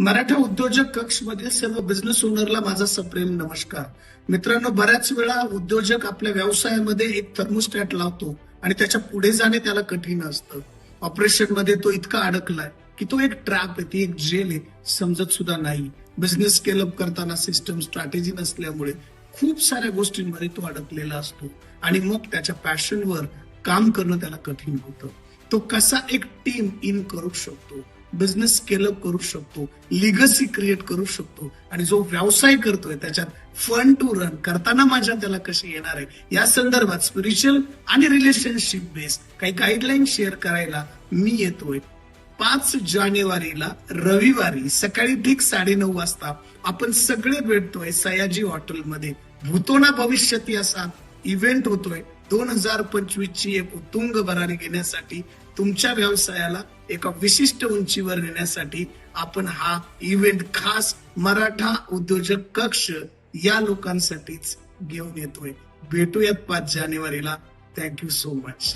मराठा उद्योजक कक्ष मधील सर्व बिझनेस ओनरला माझा सप्रेम नमस्कार. मित्रांनो बऱ्याच वेळा उद्योजक आपल्या व्यवसायामध्ये एक थर्मोस्टॅट लावतो आणि त्याच्या पुढे जाणे त्याला कठीण असतं. ऑपरेशनमध्ये तो इतका अडकलाय की तो एक ट्रॅप आहे ती एक जेल आहे. समजत सुद्धा नाही. बिझनेस स्केलअप करताना सिस्टम स्ट्रॅटेजी नसल्यामुळे खूप साऱ्या गोष्टींमध्ये तो अडकलेला असतो आणि मग त्याच्या पॅशनवर काम करणं त्याला कठीण होतं. तो कसा एक टीम इन करू शकतो? बिझनेस स्केलअप करू शकतो लिगसी क्रिएट करू शकतो. आणि जो व्यवसाय करतोय त्याच्यात फंड टू रन करताना माझ्या त्याला कशी येणार आहे? या संदर्भात स्पिरिच्युअल आणि रिलेशनशिप बेस काही गाईडलाईन शेअर करायला मी येतोय. पाच जानेवारीला रविवारी सकाळी ठीक साडेनऊ वाजता आपण सगळे भेटतोय सयाजी हॉटेलमध्ये भूतोना भविष्यती असा इव्हेंट होतोय. दोन हजार पंचवीस ची एक उत्तुंग भरारी घेण्यासाठी तुमच्या व्यवसायाला एका विशिष्ट उंचीवर नेण्यासाठी आपण हा इव्हेंट खास मराठा उद्योजक कक्ष या लोकांसाठीच घेऊन येतोय. भेटूयात पाच जानेवारीला. Thank you so much